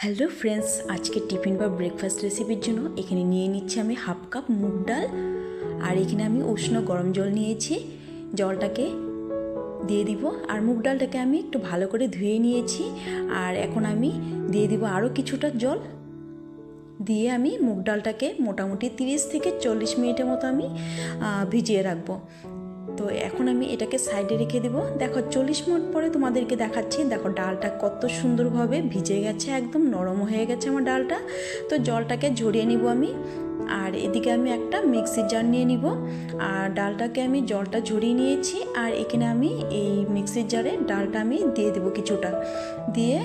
Hello friends, আজকে tiffin বা breakfast রেসিপির জন্য এখানে নিয়ে নিচ্ছি আমি হাফ কাপ মুগ ডাল। আর এখানে আমি উষ্ণ গরম জল নিয়েছি। জলটাকে দিয়ে দিব। আর মুগ ডালটাকে আমি একটু ভালো করে ধুয়ে নিয়েছি। আর এখন আমি দিয়ে দিব আরও কিছুটা জল। দিয়ে আমি মুগ ডালটাকে মোটামুটি তিরিশ থেকে চল্লিশ মিনিটের মতো আমি ভিজিয়ে রাখব। তো এখন আমি এটাকে সাইডে রেখে দেবো। দেখো, চল্লিশ মিনিট পরে তোমাদেরকে দেখাচ্ছি, দেখো ডালটা কত সুন্দরভাবে ভিজে গেছে, একদম নরম হয়ে গেছে আমার ডালটা। তো জলটাকে ঝরিয়ে নিব আমি, আর এদিকে আমি একটা মিক্সির জার নিয়ে নিব। আর ডালটাকে আমি জলটা ঝরিয়ে নিয়েছি, আর এখানে আমি এই মিক্সির জারে ডালটা আমি দিয়ে দেবো কিছুটা। দিয়ে,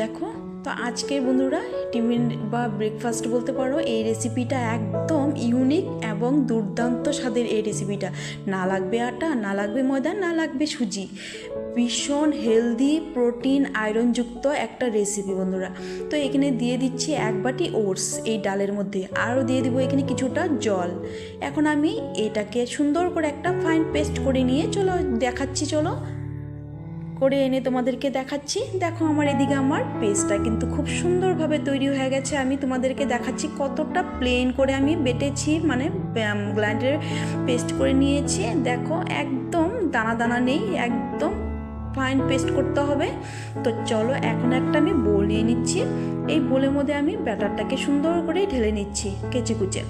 দেখো, তো আজকের বন্ধুরা, টিফিন বা ব্রেকফাস্ট বলতে পারো, এই রেসিপিটা একদম এবং দুর্দান্ত স্বাদের এই রেসিপিটা না লাগবে আটা, না লাগবে ময়দা, না লাগবে সুজি। ভীষণ হেলদি প্রোটিন আয়রনযুক্ত একটা রেসিপি বন্ধুরা। তো এখানে দিয়ে দিচ্ছি এক বাটি ওটস এই ডালের মধ্যে। আরও দিয়ে দিব এখানে কিছুটা জল। এখন আমি এটাকে সুন্দর করে একটা ফাইন পেস্ট করে নিয়ে চলো, দেখাচ্ছি, চলো। করে এনে তোমাদেরকে দেখাচ্ছি। দেখো আমার এদিকে আমার পেস্টটা কিন্তু খুব সুন্দরভাবে তৈরি হয়ে গেছে। আমি তোমাদেরকে দেখাচ্ছি কতটা প্লেন করে আমি বেটেছি মানে গ্ল্যান্ডের পেস্ট করে নিয়েছি। দেখো, একদম দানা দানা নেই, একদম ফাইন পেস্ট করতে হবে। তো চলো, এখন একটা আমি বোল নিয়ে নিচ্ছি। এই বোলের মধ্যে আমি ব্যাটারটাকে সুন্দর করে ঢেলে নিচ্ছি, কেচে কুচে।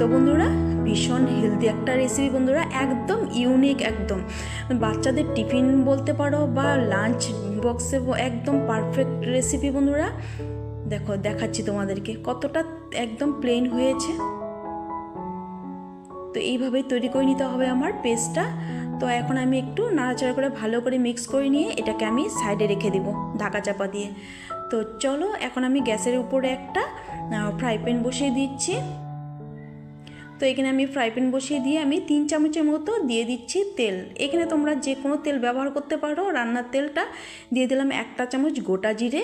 তো বন্ধুরা, ভীষণ হেলদি একটা রেসিপি বন্ধুরা, একদম ইউনিক একদম। বাচ্চাদের টিফিন বলতে পারো বা লাঞ্চ বক্সে একদম পারফেক্ট রেসিপি বন্ধুরা। দেখো, দেখাচ্ছি তোমাদেরকে কতটা একদম প্লেন হয়েছে। তো এইভাবেই তৈরি করে নিতে হবে আমার পেস্টটা তো এখন আমি একটু নাড়াচাড়া করে ভালো করে মিক্স করে নিয়ে এটাকে আমি সাইডে রেখে দিব ঢাকা চাপা দিয়ে। তো চলো, এখন আমি গ্যাসের উপরে একটা ফ্রাই প্যান বসিয়ে দিচ্ছি। তো এখানে আমি ফ্রাই প্যান বসিয়ে দিয়ে আমি তিন চামচের মতো দিয়ে দিচ্ছি তেল। এখানে তোমরা যে কোনো তেল ব্যবহার করতে পারো। রান্নার তেলটা দিয়ে দিলাম একটা চামচ গোটা জিরে।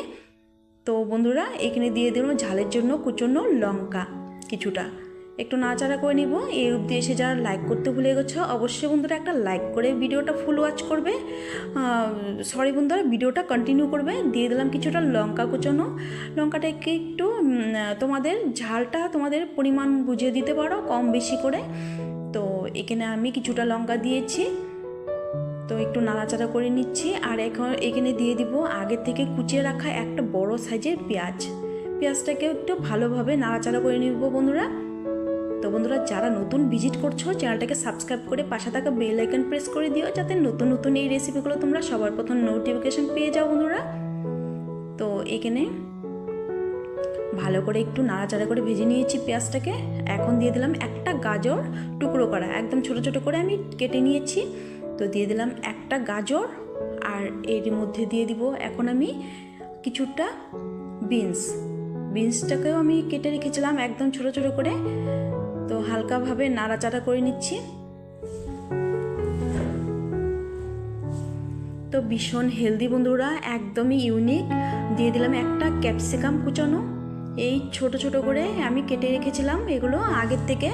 তো বন্ধুরা, এখানে দিয়ে দিলাম ঝালের জন্য কুচনো লঙ্কা কিছুটা। একটু নাড়াচাড়া করে নিব। এই অবধি এসে যারা লাইক করতে ভুলে গেছো, অবশ্যই বন্ধুরা একটা লাইক করে ভিডিওটা ফুল ওয়াচ করবে। সরি বন্ধুরা, ভিডিওটা কন্টিনিউ করবে। দিয়ে দিলাম কিছুটা লঙ্কা কুচনো। লঙ্কাটাকে একটু তোমাদের ঝালটা তোমাদের পরিমাণ বুঝিয়ে দিতে পারো কম বেশি করে। তো এখানে আমি কিছুটা লঙ্কা দিয়েছি। তো একটু নাড়াচাড়া করে নিচ্ছি। আর এখন এখানে দিয়ে দিব আগে থেকে কুচিয়ে রাখা একটা বড় সাইজের পেঁয়াজ। পেঁয়াজটাকে একটু ভালোভাবে নাড়াচাড়া করে নিব বন্ধুরা। তো বন্ধুরা, যারা নতুন ভিজিট করছ, চ্যানেলটাকে সাবস্ক্রাইব করে পাশে থাকা বেল আইকন প্রেস করে দিও, যাতে নতুন নতুন এই রেসিপিগুলো তোমরা সবার প্রথম নোটিফিকেশন পেয়ে যাও বন্ধুরা। তো এখানে ভালো করে একটু নাড়াচাড়া করে ভেজে নিয়েছি পেঁয়াজটাকে। এখন দিয়ে দিলাম একটা গাজর টুকরো করা। একদম ছোট ছোট করে আমি কেটে নিয়েছি। তো দিয়ে দিলাম একটা গাজর আর এর মধ্যে দিয়ে দিব এখন আমি কিছুটা বিনস। বিনসটাকেও আমি কেটে রেখেছিলাম একদম ছোট ছোট করে। হালকাভাবে নাড়াচাড়া করে নিচ্ছি। তো ভীষণ হেলদি বন্ধুরা, একদমই ইউনিক। দিয়ে দিলাম একটা ক্যাপসিকাম কুচানো। এই ছোট ছোট করে আমি কেটে রেখেছিলাম এগুলো আগের থেকে।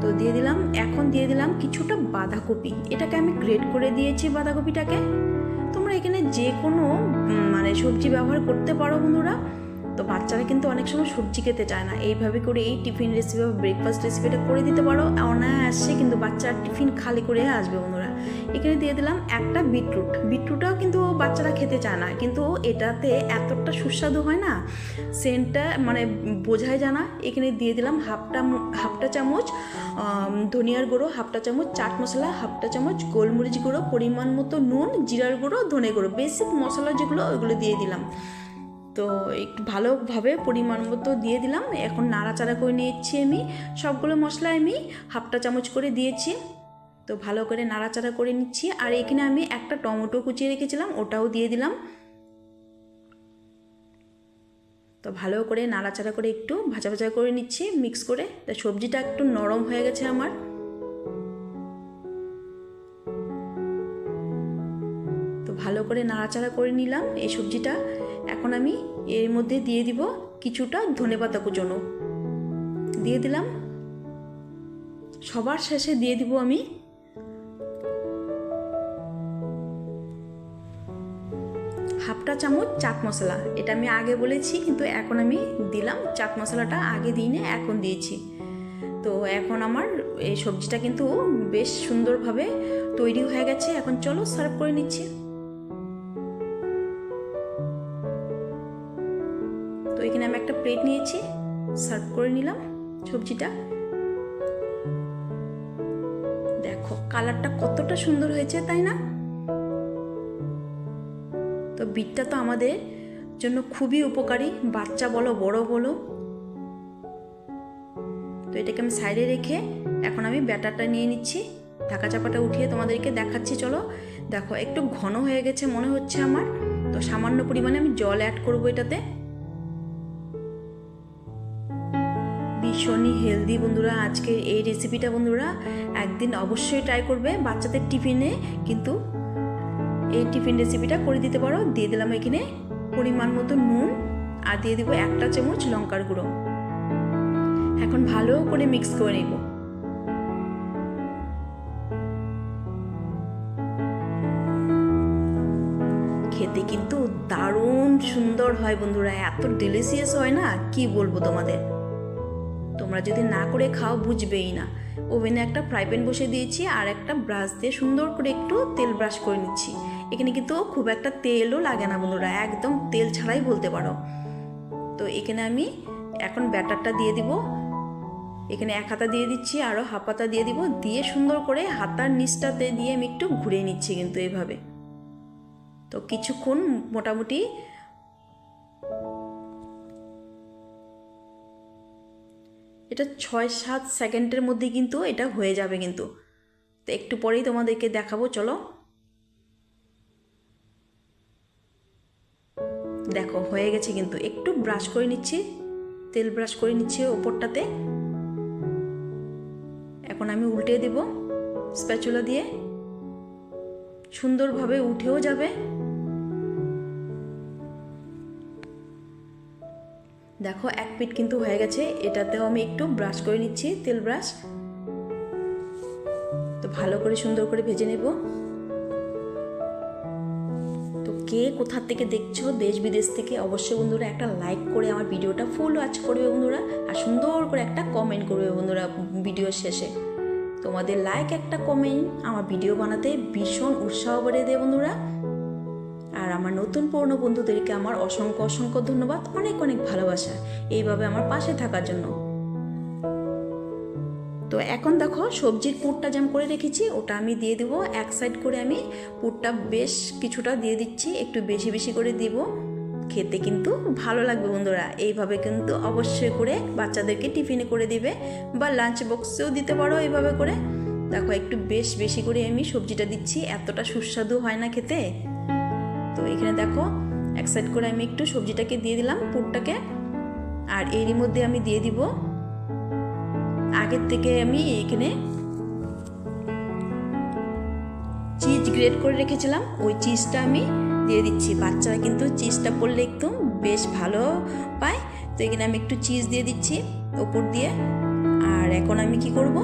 তো দিয়ে দিলাম, এখন দিয়ে দিলাম কিছুটা বাঁধাকপি। এটাকে আমি গ্রেট করে দিয়েছি বাঁধাকপিটাকে। তোমরা এখানে যে কোনো মানে সবজি ব্যবহার করতে পারো বন্ধুরা। তো বাচ্চারা কিন্তু অনেক সময় সবজি খেতে চায় না। এইভাবে করে এই টিফিন রেসিপি বা ব্রেকফাস্ট রেসিপিটা করে দিতে পারো। অনায়াসে কিন্তু বাচ্চার টিফিন খালি করে আসবে বন্ধুরা। এখানে দিয়ে দিলাম একটা বিটরুট। বিটরুটটাও কিন্তু বাচ্চারা খেতে চায় না। কিন্তু এটাতে এতটা সুস্বাদু হয় না, সেন্টটা মানে বোঝাই যায় না। এখানে দিয়ে দিলাম হাফটা হাফটা চামচ ধনিয়ার গুঁড়ো হাফটা চামচ চাট মশলা হাফটা চামচ গোলমরিচ গুঁড়ো, পরিমাণ মতো নুন, জিরার গুঁড়ো, ধনে গুঁড়ো। বেসিক মশলা যেগুলো ওইগুলো দিয়ে দিলাম। তো একটু ভালোভাবে পরিমাণ মতো দিয়ে দিলাম। এখন নাড়াচাড়া করে নিয়েছি আমি। সবগুলো মশলা আমি হাফটা চামচ করে দিয়েছি। তো ভালো করে নাড়াচাড়া করে নিচ্ছি। আর এখানে আমি একটা টমেটো কুচিয়ে রেখেছিলাম, ওটাও দিয়ে দিলাম। তো ভালো করে নাড়াচাড়া করে একটু ভাজা ভাজা করে নিচ্ছি, মিক্স করে। তো সবজিটা একটু নরম হয়ে গেছে আমার। তো ভালো করে নাড়াচাড়া করে নিলাম এই সবজিটা। এখন আমি এর মধ্যে দিয়ে দিব কিছুটা ধনেপাতা কুচনো। দিয়ে দিলাম। সবার শেষে দিয়ে দিব আমি হাফটা চামচ চাট মশলা। এটা আমি আগে বলেছি, কিন্তু এখন আমি দিলাম। চাট মশলাটা আগে দিই না, এখন দিয়েছি। তো এখন আমার এই সবজিটা কিন্তু বেশ সুন্দরভাবে তৈরি হয়ে গেছে। এখন চলো সার্ভ করে নিচ্ছি। এখানে আমি একটা প্লেট নিয়েছি সার্ভ করে নিলাম সবজিটা। দেখো কালারটা কতটা সুন্দর হয়েছে, তাই না? তো বিটটা তো আমাদের জন্য খুবই উপকারী, বাচ্চা বলো, বড় বলো। তো এটাকে আমি সাইডে রেখে এখন আমি ব্যাটারটা নিয়ে নিচ্ছি ঢাকা চাপাটা উঠিয়ে তোমাদেরকে দেখাচ্ছি, চলো। দেখো, একটু ঘন হয়ে গেছে মনে হচ্ছে আমার, তো সামান্য পরিমাণে আমি জল অ্যাড করব এটাতে। ভীষণই হেলদি বন্ধুরা, আজকে এই রেসিপিটা বন্ধুরা একদিন অবশ্যই ট্রাই করবে বাচ্চাদের টিফিনে, কিন্তু এই টিফিন রেসিপিটা করে দিতে পারো। দিয়ে দিলাম এখানে পরিমাণ মতো নুন আর দিয়ে দেবো একটা চামচ লঙ্কার গুঁড়ো। এখন ভালো করে মিক্স করে নেব। খেতে কিন্তু দারুণ সুন্দর হয় বন্ধুরা, এত ডেলিসিয়াস হয় না? কি বলব তোমাদের? তোমরা যদি না করে খাও, বুঝবেই না। ওভেনে একটা ফ্রাই প্যান বসে দিয়েছি আর একটা ব্রাশ দিয়ে সুন্দর করে একটু তেল ব্রাশ করে নিচ্ছি। এখানে কিন্তু খুব একটা তেলও লাগে না বন্ধুরা, একদম তেল ছাড়াই বলতে পারো। তো এখানে আমি এখন ব্যাটারটা দিয়ে দিব। এখানে এক হাতা দিয়ে দিচ্ছি আরও হাফ হাতা দিয়ে দিব। দিয়ে সুন্দর করে হাতার নিচটাতে দিয়ে আমি একটু ঘুরিয়ে নিচ্ছি কিন্তু এভাবে। তো কিছুক্ষণ মোটামুটি এটা ছয় সাত সেকেন্ডের মধ্যে কিন্তু এটা হয়ে যাবে কিন্তু। তো একটু পরেই তোমাদেরকে দেখাবো, চলো। দেখো, হয়ে গেছে কিন্তু। একটু ব্রাশ করে নিচ্ছি, তেল ব্রাশ করে নিচ্ছি ওপরটাতে। এখন আমি উল্টে দেব স্প্যাচুলা দিয়ে। সুন্দরভাবে উঠেও যাবে। দেখো, এক পিট কিন্তু হয়ে গেছে। এটাতেও আমি একটু ব্রাশ করে নিচ্ছি, তেল ব্রাশ। তো ভালো করে সুন্দর করে ভেজে নেব। তো কে কোথা থেকে দেখছ, দেশ বিদেশ থেকে, অবশ্যই বন্ধুরা একটা লাইক করে আমার ভিডিওটা ফুল ওয়াচ করবে বন্ধুরা। আর সুন্দর করে একটা কমেন্ট করবে বন্ধুরা ভিডিও শেষে। তোমাদের লাইক একটা কমেন্ট আমার ভিডিও বানাতে ভীষণ উৎসাহ বাড়িয়ে দেয় বন্ধুরা। আর আমার নতুন পুরনো বন্ধুদেরকে আমার অসংখ্য অসংখ্য ধন্যবাদ, অনেক অনেক ভালোবাসা এইভাবে আমার পাশে থাকার জন্য। তো এখন দেখো, সবজির পুরটা যেমন করে রেখেছি, ওটা আমি দিয়ে দেবো। এক সাইড করে আমি পুরটা বেশ কিছুটা দিয়ে দিচ্ছি, একটু বেশি বেশি করে দিব। খেতে কিন্তু ভালো লাগবে বন্ধুরা, এইভাবে কিন্তু অবশ্যই করে বাচ্চাদেরকে টিফিনে করে দিবে বা লাঞ্চ বক্সেও দিতে পারো এইভাবে করে। দেখো, একটু বেশ বেশি করে আমি সবজিটা দিচ্ছি, এতটা সুস্বাদু হয় না খেতে। তো এখানে দেখো, এক সাইড করে আমি একটু সবজিটাকে দিয়ে দিলাম, পুরটাকে। আর এরই মধ্যে আমি দিয়ে দিব। আগের থেকে আমি এখানে চিজ গ্রেট করে রেখেছিলাম, ওই চিজটা আমি দিয়ে দিচ্ছি। বাচ্চারা কিন্তু চিজটা পড়লে একটু বেশ ভালো পায়। তো এখানে আমি একটু চিজ দিয়ে দিচ্ছি ওপর দিয়ে। আর এখন আমি কি করব?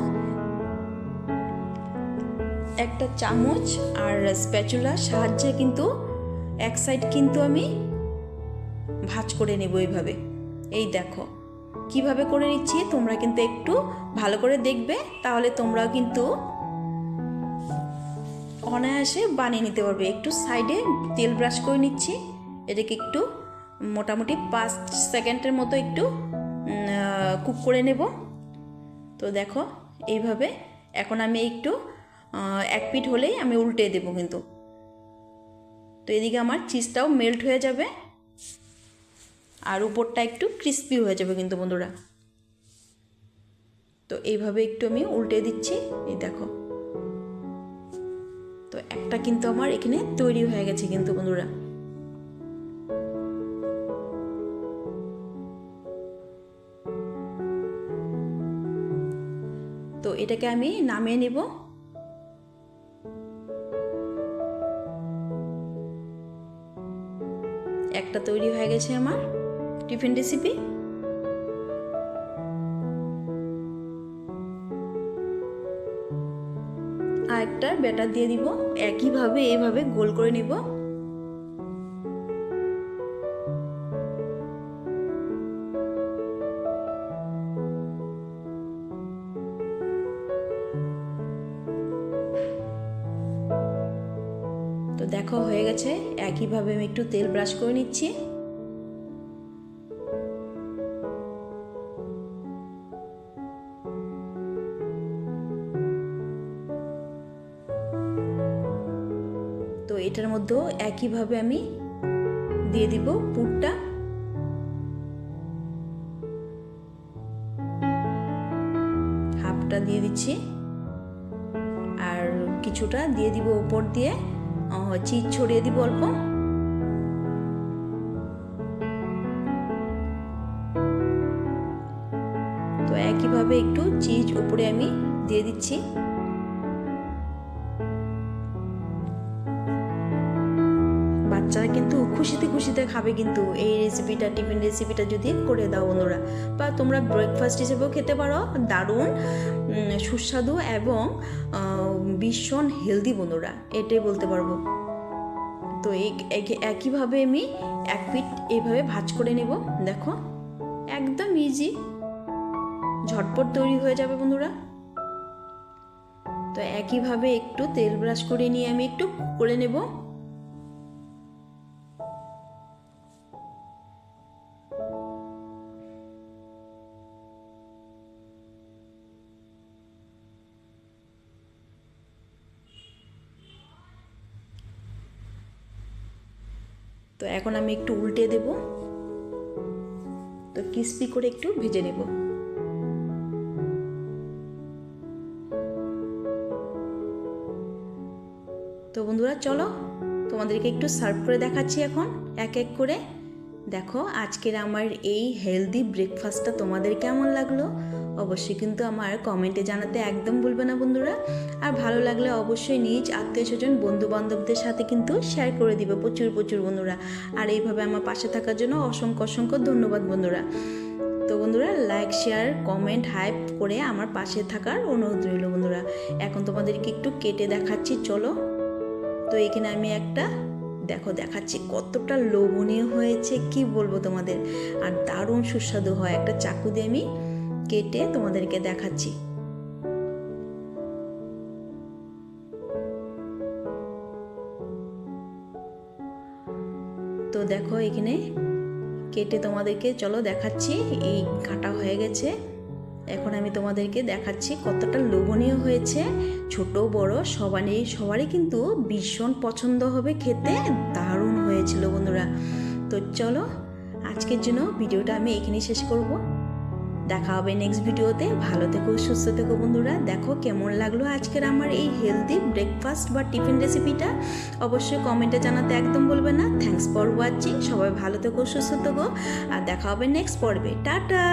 একটা চামচ আর স্প্যাচুলার সাহায্যে কিন্তু এক সাইড কিন্তু আমি ভাজ করে নেব এইভাবে। এই দেখো, কীভাবে করে নিচ্ছি তোমরা কিন্তু একটু ভালো করে দেখবে, তাহলে তোমরাও কিন্তু অনায়াসে বানিয়ে নিতে পারবে। একটু সাইডে তেল ব্রাশ করে নিচ্ছি, এটাকে একটু মোটামুটি পাঁচ সেকেন্ডের মতো একটু কুক করে নেব। তো দেখো, এইভাবে এখন আমি একটু এক পিঠ হলেই আমি উল্টে দেবো কিন্তু। তো এদিকে আমার চিজটাও মেল্ট হয়ে যাবে। আর উপরটা একটু ক্রিস্পি হয়ে যাবে কিন্তু বন্ধুরা। তো এইভাবে একটু আমি উল্টে দিচ্ছি, এই দেখো। তো একটা কিন্তু আমার এখানে তৈরি হয়ে গেছে কিন্তু বন্ধুরা। তো এটাকে আমি নামিয়ে নিব। একটা তৈরি হয়ে গেছে আমার টিফিন রেসিপি আর একটা ব্যাটার দিয়ে দিব। একইভাবে এইভাবে গোল করে নিব। তো দেখো, হয়ে গেছে। একইভাবে আমি একটু তেল ব্রাশ করে নিচ্ছি। তো এটার মধ্যেও একইভাবে আমি দিয়ে দিব পুরটা। হাফটা দিয়ে দিচ্ছি। আর কিছুটা দিয়ে দিব উপর দিয়ে। চিজ ছড়িয়ে দিব অল্প। তো একইভাবে একটু চিজ উপরে আমি দিয়ে দিচ্ছি। বাচ্চারা কিন্তু খুশিতে খুশিতে খাবে কিন্তু এই রেসিপিটা টিফিন রেসিপিটা যদি করে দাও বন্ধুরা। বা তোমরা ব্রেকফাস্ট হিসেবেও খেতে পারো, দারুণ সুস্বাদু এবং ভীষণ হেলদি বন্ধুরা, এটাই বলতে পারব। তো এই একইভাবে আমি এক পিট এইভাবে ভাজ করে নেব, দেখো, একদম ইজি ঝটপট তৈরি হয়ে যাবে বন্ধুরা। তো একইভাবে একটু তেল ব্রাশ করে নিয়ে আমি একটু করে নেব। তো এখন আমি একটু উল্টে দেব। তো ক্রিস্পি করে একটু ভেজে নেব। তো বন্ধুরা, চলো তোমাদেরকে একটু সার্ভ করে দেখাচ্ছি এখন, এক এক করে। দেখো, আজকের আমার এই হেলদি ব্রেকফাস্টটা তোমাদের কেমন লাগল? অবশ্যই কিন্তু আমার কমেন্টে জানাতে একদম ভুলবে না বন্ধুরা। আর ভালো লাগলে অবশ্যই নিজ আত্মীয় স্বজন বন্ধু বান্ধবদের সাথে কিন্তু শেয়ার করে দিবে প্রচুর প্রচুর বন্ধুরা। আর এইভাবে আমার পাশে থাকার জন্য অসংখ্য অসংখ্য ধন্যবাদ বন্ধুরা। তো বন্ধুরা লাইক শেয়ার কমেন্ট হাইপ করে আমার পাশে থাকার অনুরোধ রইল বন্ধুরা। এখন তোমাদেরকে একটু কেটে দেখাচ্ছি, চলো। তো এখানে আমি একটা, দেখো দেখাচ্ছি কতটা লোভনীয় হয়েছে, কি বলব তোমাদের? আর দারুণ সুস্বাদু হয়। একটা চাকু দিয়ে আমি কেটে তোমাদেরকে দেখাচ্ছি। তো দেখো এখানে কেটে তোমাদেরকে, চলো দেখাচ্ছি, এই কাটা হয়ে গেছে। এখন আমি তোমাদেরকে দেখাচ্ছি কতটা লোভনীয় হয়েছে। ছোট, বড়, সবারই সবারই কিন্তু ভীষণ পছন্দ হবে খেতে। দারুণ হয়েছিল বন্ধুরা। তো চলো, আজকের জন্য ভিডিওটা আমি এখানেই শেষ করব। দেখা হবে নেক্সট ভিডিওতে ভালো থেকো, সুস্থ থেকো বন্ধুরা। দেখো কেমন লাগল আজকের আমার এই হেলদি ব্রেকফাস্ট বা টিফিন রেসিপিটা অবশ্যই কমেন্টে জানাতে একদম বলবে না। থ্যাংকস ফর ওয়াচিং সবাই ভালো থেকো, সুস্থ থেকো। আর দেখা হবে নেক্সট পর্বে। টাটা!